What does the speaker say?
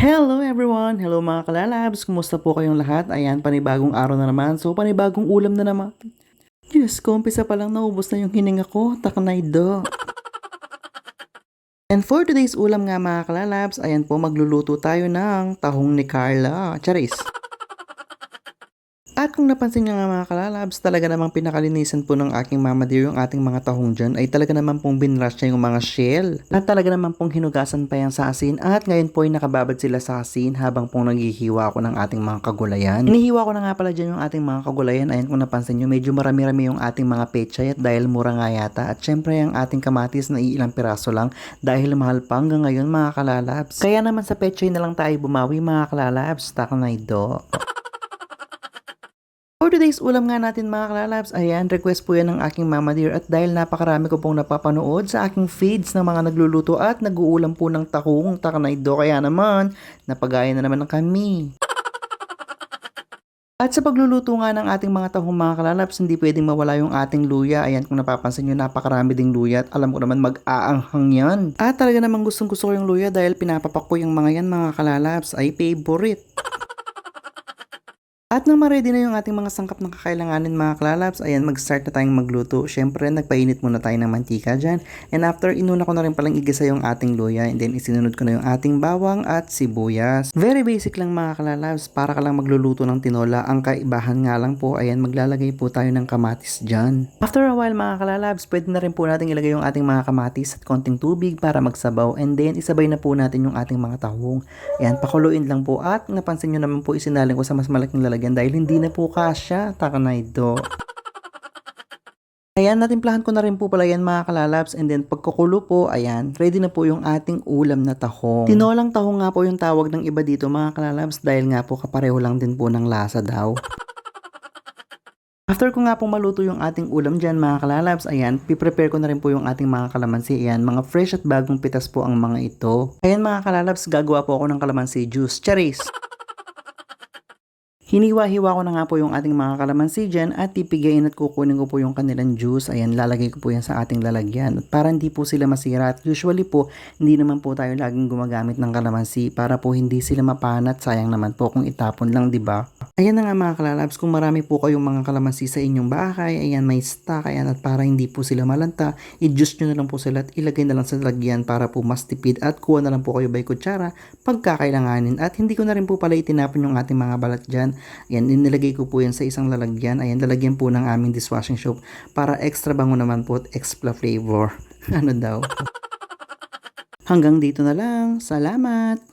Hello everyone! Hello mga kalalabs! Kumusta po kayong lahat? Ayan, panibagong araw na naman. So, panibagong ulam na naman. Diyos ko, umpisa pa lang naubos na yung hininga ko. Taknay do. And for today's ulam nga mga kalalabs, ayan po, magluluto tayo ng tahong ni Carla. Charis! At kung napansin nga mga kalalabs, talaga namang pinakalinisan po ng aking mama dear yung ating mga tahong dyan ay talaga naman pong binrush niya yung mga shell. At talaga naman pong hinugasan pa yan sa asin at ngayon po ay nakababad sila sa asin habang pong naghihiwa ako ng ating mga kagulayan. Inihiwa ko na nga pala dyan yung ating mga kagulayan. Ayan kung napansin nyo, medyo marami-rami yung ating mga pechay at dahil mura nga yata. At syempre yung ating kamatis na iilang piraso lang dahil mahal pa hanggang ngayon mga kalalabs. Kaya naman sa pechay na lang tayo bumawi mga kalalabs. Takanay do. For today's ulam nga natin mga kalalabs, ayan, request po yan ng aking mama dear at dahil napakarami ko pong napapanood sa aking feeds ng mga nagluluto at nag-uulam po ng takong takanaydo kaya naman, napagaya na naman ng kami. At sa pagluluto nga ng ating mga tahong mga kalalabs, hindi pwedeng mawala yung ating luya. Ayan, kung napapansin nyo, napakarami ding luya at alam ko naman mag-aanghang yan. At talaga namang gustong gusto ko yung luya dahil pinapapak ko yung mga yan mga kalalabs ay favorite. At nang ma-ready na yung ating mga sangkap na kakailanganin mga klalabs, ayan, mag-start na tayong magluto. Siyempre, nagpainit muna tayo ng mantika dyan. And after, inuna ko na rin palang igisa yung ating luya. And then, isinunod ko na yung ating bawang at sibuyas. Very basic lang mga klalabs. Para ka lang magluluto ng tinola. Ang kaibahan nga lang po, ayan, maglalagay po tayo ng kamatis dyan. After a while mga klalabs, pwede na rin po natin ilagay yung ating mga kamatis at konting tubig para magsabaw. And then, isabay na po natin yung ating mga tahong. Ayan, pakuluin lang po. At napansin nyo naman po, isinaling ko sa mas malaking lalagyan dahil hindi na po kasya. Takanay do. Ayan, natimplahan ko na rin po pala yan mga kalalabs. And then pagkukulo po, ayan, ready na po yung ating ulam na tahong. Tinolang tahong nga po yung tawag ng iba dito mga kalalabs dahil nga po kapareho lang din po ng lasa daw. After ko nga pong maluto yung ating ulam dyan mga kalalabs, ayan, piprepare ko na rin po yung ating mga kalamansi. Ayan, mga fresh at bagong pitas po ang mga ito. Ayan mga kalalabs, gagawa po ako ng kalamansi juice. Charis! Hiniwa-hiwa ko na nga po yung ating mga kalamansi dyan at pipigayin at kukunin ko po yung kanilang juice. Ayan, lalagay ko po yan sa ating lalagyan. At para hindi po sila masira. At usually po, hindi naman po tayo laging gumagamit ng kalamansi para po hindi sila mapanat. Sayang naman po kung itapon lang, di ba? Ayan na nga mga kalalabs, kung marami po kayong mga kalamansi sa inyong bahay, ayan may stock, ayan at para hindi po sila malanta, i-juice nyo na lang po sila at ilagay na lang sa lalagyan para po mas tipid at kuha na lang po kayo by kutsara pagkakailanganin. At hindi ko na rin po pala itinapon yung ating mga balat dyan. Ayan, inilagay ko po yan sa isang lalagyan. Ayan, lalagyan po ng aming dishwashing soap para extra bango naman po at extra flavor. ano daw? Hanggang dito na lang. Salamat!